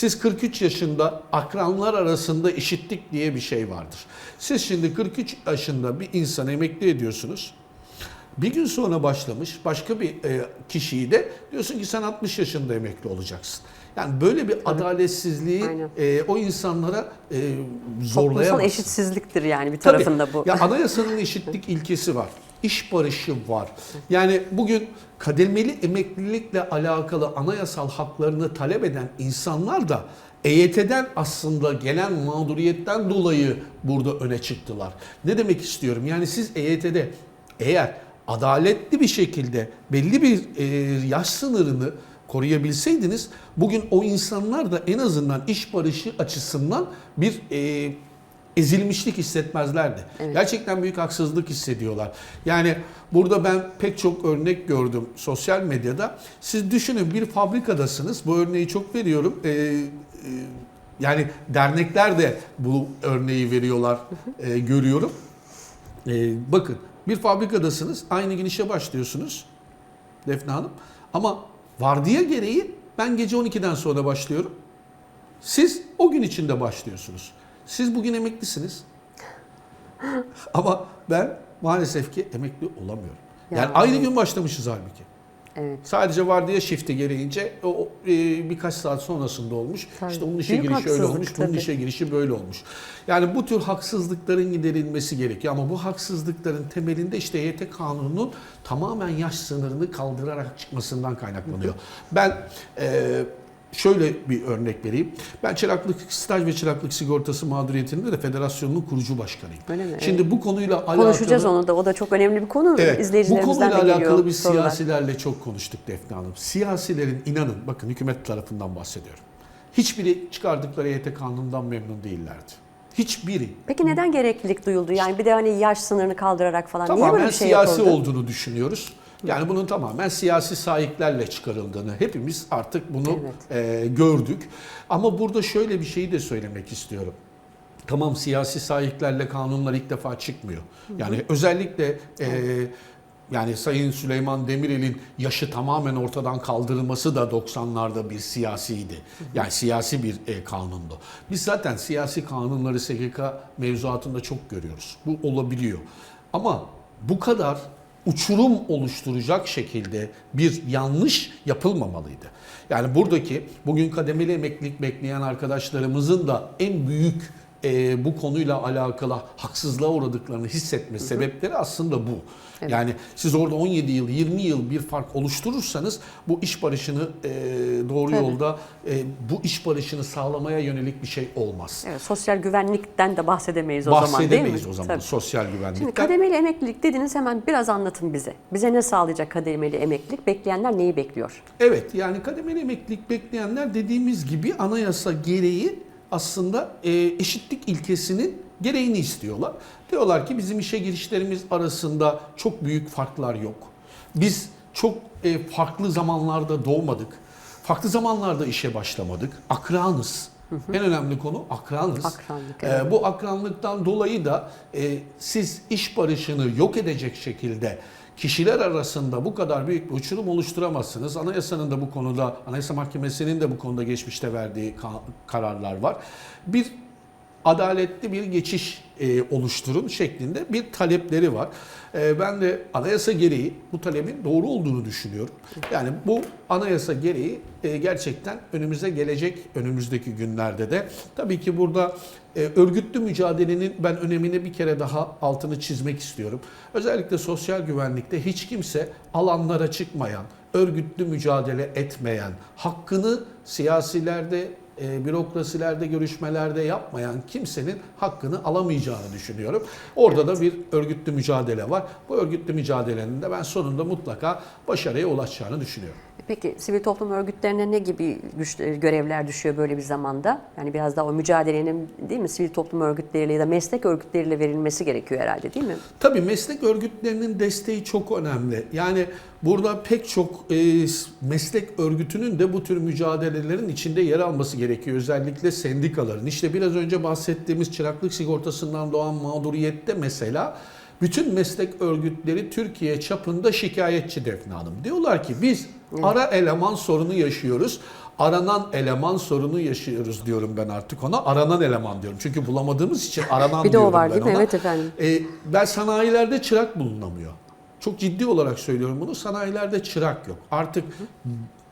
Siz 43 yaşında akranlar arasında eşitlik diye bir şey vardır. Siz şimdi 43 yaşında bir insanı emekli ediyorsunuz. Bir gün sonra başlamış başka bir e, kişiyi de diyorsun ki sen 60 yaşında emekli olacaksın. Yani böyle bir adaletsizliği Aynen. e, o insanlara e, Toplumsal zorlayamazsın. eşitsizliktir yani bir Tabii. tarafında bu. Ya anayasanın eşitlik ilkesi var. İş barışı var. Yani bugün kademeli emeklilikle alakalı anayasal haklarını talep eden insanlar da EYT'den aslında gelen mağduriyetten dolayı burada öne çıktılar. Ne demek istiyorum? Yani siz EYT'de eğer adaletli bir şekilde belli bir e, yaş sınırını koruyabilseydiniz bugün o insanlar da en azından iş barışı açısından bir e, ezilmişlik hissetmezlerdi. Evet. Gerçekten büyük haksızlık hissediyorlar. Yani burada ben pek çok örnek gördüm sosyal medyada. Siz düşünün bir fabrikadasınız. Bu örneği çok veriyorum. Ee, e, yani dernekler de bu örneği veriyorlar, e, görüyorum. E, bakın bir fabrikadasınız. Aynı gün işe başlıyorsunuz Defne Hanım. Ama vardiya gereği ben gece 12'den sonra başlıyorum. Siz o gün içinde başlıyorsunuz. Siz bugün emeklisiniz. Ama ben maalesef ki emekli olamıyorum. Yani Ya. aynı gün başlamışız halbuki. Evet. Sadece vardiya shifti gereğince o, e, birkaç saat sonrasında olmuş. Tabii. İşte onun işe Büyük girişi öyle olmuş, bunun tabii. işe girişi böyle olmuş. Yani bu tür haksızlıkların giderilmesi gerekiyor ama bu haksızlıkların temelinde işte EYT kanununun tamamen yaş sınırını kaldırarak çıkmasından kaynaklanıyor. Ben e, şöyle bir örnek vereyim. Ben çıraklık staj ve çıraklık sigortası mağduriyetinde de federasyonun kurucu başkanıyım. Öyle mi? Şimdi bu konuyla alakalı Konuşacağız onu da. O da çok önemli bir konu. Evet, bu İzleyicilerimizden konuyla de geliyor alakalı biz sorular. siyasilerle çok konuştuk Defne Hanım. Siyasilerin inanın, bakın hükümet tarafından bahsediyorum. Hiçbiri çıkardıkları EYT kanunundan memnun değillerdi. Hiçbiri. Peki neden gereklilik duyuldu? Yani bir de hani yaş sınırını kaldırarak falan. Niye Tamamen böyle bir şey siyasi yapıldı? olduğunu düşünüyoruz. Yani bunun tamamen siyasi sahiplerle çıkarıldığını hepimiz artık bunu e, gördük. Ama burada şöyle bir şeyi de söylemek istiyorum. Tamam siyasi sahiplerle kanunlar ilk defa çıkmıyor. Yani özellikle e, yani Sayın Süleyman Demirel'in yaşı tamamen ortadan kaldırılması da 90'larda bir siyasiydi. Yani siyasi bir e, kanundu. Biz zaten siyasi kanunları SGK mevzuatında çok görüyoruz. Bu olabiliyor. Ama bu kadar uçurum oluşturacak şekilde bir yanlış yapılmamalıydı. Yani buradaki bugün kademeli emeklilik bekleyen arkadaşlarımızın da en büyük e, bu konuyla alakalı haksızlığa uğradıklarını hissetme sebepleri aslında bu. Evet. Yani siz orada 17 yıl, 20 yıl bir fark oluşturursanız bu iş barışını e, doğru Tabii. yolda e, bu iş barışını sağlamaya yönelik bir şey olmaz. Evet, sosyal güvenlikten de bahsedemeyiz o zaman değil mi? Bahsedemeyiz o zaman Tabii. sosyal Şimdi güvenlikten. kademeli emeklilik dediniz hemen biraz anlatın bize. Bize ne sağlayacak kademeli emeklilik? Bekleyenler neyi bekliyor? Evet yani kademeli emeklilik bekleyenler dediğimiz gibi anayasa gereği aslında e, eşitlik ilkesinin gereğini istiyorlar. Diyorlar ki bizim işe girişlerimiz arasında çok büyük farklar yok. Biz çok e, farklı zamanlarda doğmadık. Farklı zamanlarda işe başlamadık. Akranız. En önemli konu akranız. Akranlık, E, evet. bu akranlıktan dolayı da e, siz iş barışını yok edecek şekilde kişiler arasında bu kadar büyük bir uçurum oluşturamazsınız. Anayasanın da bu konuda, Anayasa Mahkemesi'nin de bu konuda geçmişte verdiği ka- kararlar var. Bir adaletli bir geçiş e, oluşturun şeklinde bir talepleri var. E, ben de anayasa gereği bu talebin doğru olduğunu düşünüyorum. Yani bu anayasa gereği e, gerçekten önümüze gelecek önümüzdeki günlerde de tabii ki burada e, örgütlü mücadelenin ben önemini bir kere daha altını çizmek istiyorum. Özellikle sosyal güvenlikte hiç kimse alanlara çıkmayan, örgütlü mücadele etmeyen, hakkını siyasilerde e, bürokrasilerde, görüşmelerde yapmayan kimsenin hakkını alamayacağını düşünüyorum. Orada da bir örgütlü mücadele var. Bu örgütlü mücadelenin de ben sonunda mutlaka başarıya ulaşacağını düşünüyorum. Peki sivil toplum örgütlerine ne gibi güç, görevler düşüyor böyle bir zamanda? Yani biraz daha o mücadelenin değil mi sivil toplum örgütleriyle ya da meslek örgütleriyle verilmesi gerekiyor herhalde değil mi? Tabii meslek örgütlerinin desteği çok önemli. Yani burada pek çok e, meslek örgütünün de bu tür mücadelelerin içinde yer alması gerekiyor. Özellikle sendikaların. İşte biraz önce bahsettiğimiz çıraklık sigortasından doğan mağduriyette mesela bütün meslek örgütleri Türkiye çapında şikayetçi Defne Hanım. Diyorlar ki biz Ara eleman sorunu yaşıyoruz. Aranan eleman sorunu yaşıyoruz diyorum ben artık ona. Aranan eleman diyorum. Çünkü bulamadığımız için aranan Bir de diyorum o var ben değil mi? ona. Evet efendim. E, ben sanayilerde çırak bulunamıyor. Çok ciddi olarak söylüyorum bunu. Sanayilerde çırak yok. Artık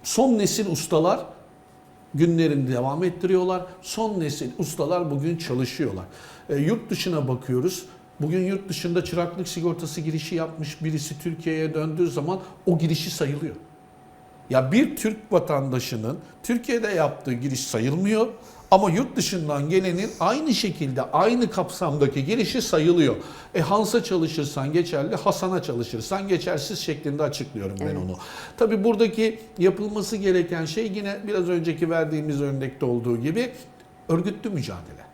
son nesil ustalar günlerini devam ettiriyorlar. Son nesil ustalar bugün çalışıyorlar. E, yurt dışına bakıyoruz. Bugün yurt dışında çıraklık sigortası girişi yapmış birisi Türkiye'ye döndüğü zaman o girişi sayılıyor. Ya bir Türk vatandaşının Türkiye'de yaptığı giriş sayılmıyor ama yurt dışından gelenin aynı şekilde aynı kapsamdaki girişi sayılıyor. E Hans'a çalışırsan geçerli, Hasan'a çalışırsan geçersiz şeklinde açıklıyorum ben onu. Tabi buradaki yapılması gereken şey yine biraz önceki verdiğimiz örnekte olduğu gibi örgütlü mücadele.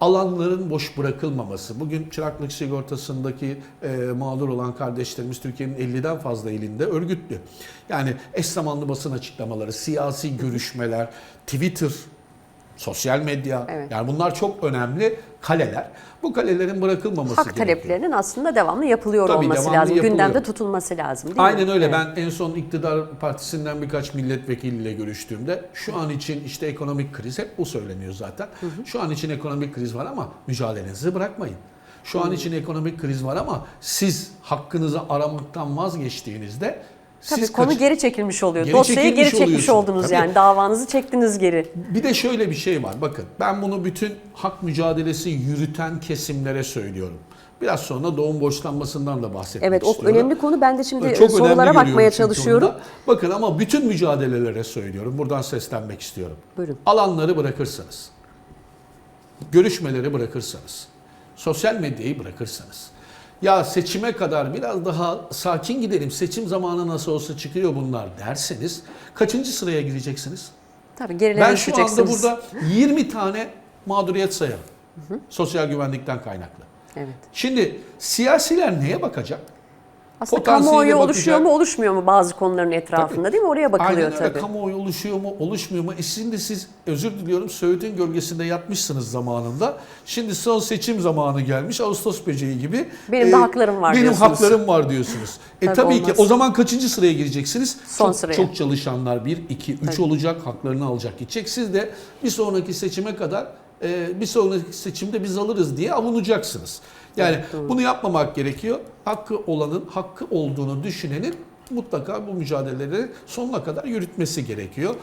Alanların boş bırakılmaması. Bugün çıraklık sigortasındaki e, mağdur olan kardeşlerimiz Türkiye'nin 50'den fazla ilinde örgütlü. Yani eş zamanlı basın açıklamaları, siyasi görüşmeler, Twitter, sosyal medya. Evet. Yani bunlar çok önemli kaleler. Bu kalelerin bırakılmaması Hak gerekiyor. taleplerinin aslında devamlı yapılıyor Tabii, olması devamlı lazım. yapılıyor. Gündemde tutulması lazım değil mi? Aynen öyle. Evet. Ben en son iktidar partisinden birkaç milletvekiliyle görüştüğümde şu an için işte ekonomik kriz hep bu söyleniyor zaten. Şu an için ekonomik kriz var ama mücadelenizi bırakmayın. Şu an için ekonomik kriz var ama siz hakkınızı aramaktan vazgeçtiğinizde Tabii siz konu kaç- geri çekilmiş oluyor. Geri Dosyayı çekilmiş geri çekmiş oluyorsun. oldunuz Tabii. yani. Davanızı çektiniz geri. Bir de şöyle bir şey var. Bakın ben bunu bütün hak mücadelesi yürüten kesimlere söylüyorum. Biraz sonra doğum borçlanmasından da bahsetmek Evet o istiyorum. önemli konu. Ben de şimdi Çok sorulara bakmaya çalışıyorum. Bakın ama bütün mücadelelere söylüyorum. Buradan seslenmek istiyorum. Buyurun. Alanları bırakırsanız, görüşmeleri bırakırsanız, sosyal medyayı bırakırsanız, ya seçime kadar biraz daha sakin gidelim, seçim zamanı nasıl olsa çıkıyor bunlar derseniz kaçıncı sıraya gireceksiniz? Tabii gerilere Ben şu anda burada 20 tane mağduriyet sayarım. Sosyal güvenlikten kaynaklı. Evet. Şimdi siyasiler neye bakacak? Aslında Potansiyeli kamuoyu bakacak. oluşuyor mu oluşmuyor mu bazı konuların etrafında değil mi? Oraya bakılıyor Aynen öyle. tabii. Kamuoyu oluşuyor mu, oluşmuyor mu? E şimdi siz özür diliyorum Söğüt'ün gölgesinde yatmışsınız zamanında. Şimdi son seçim zamanı gelmiş Ağustos böceği gibi. e, Benim de haklarım var Benim diyorsunuz. haklarım var diyorsunuz. E Tabii tabii, olmaz. ki o zaman kaçıncı sıraya gireceksiniz? Son çok, sıraya. Çok çalışanlar 1, 2, 3 Tabii. olacak, haklarını alacak gidecek. Siz de bir sonraki seçime kadar e, bir sonraki seçimde biz alırız diye avunacaksınız. Yani Evet, doğru. bunu yapmamak gerekiyor. Hakkı olanın hakkı olduğunu düşünenin mutlaka bu mücadeleleri sonuna kadar yürütmesi gerekiyor.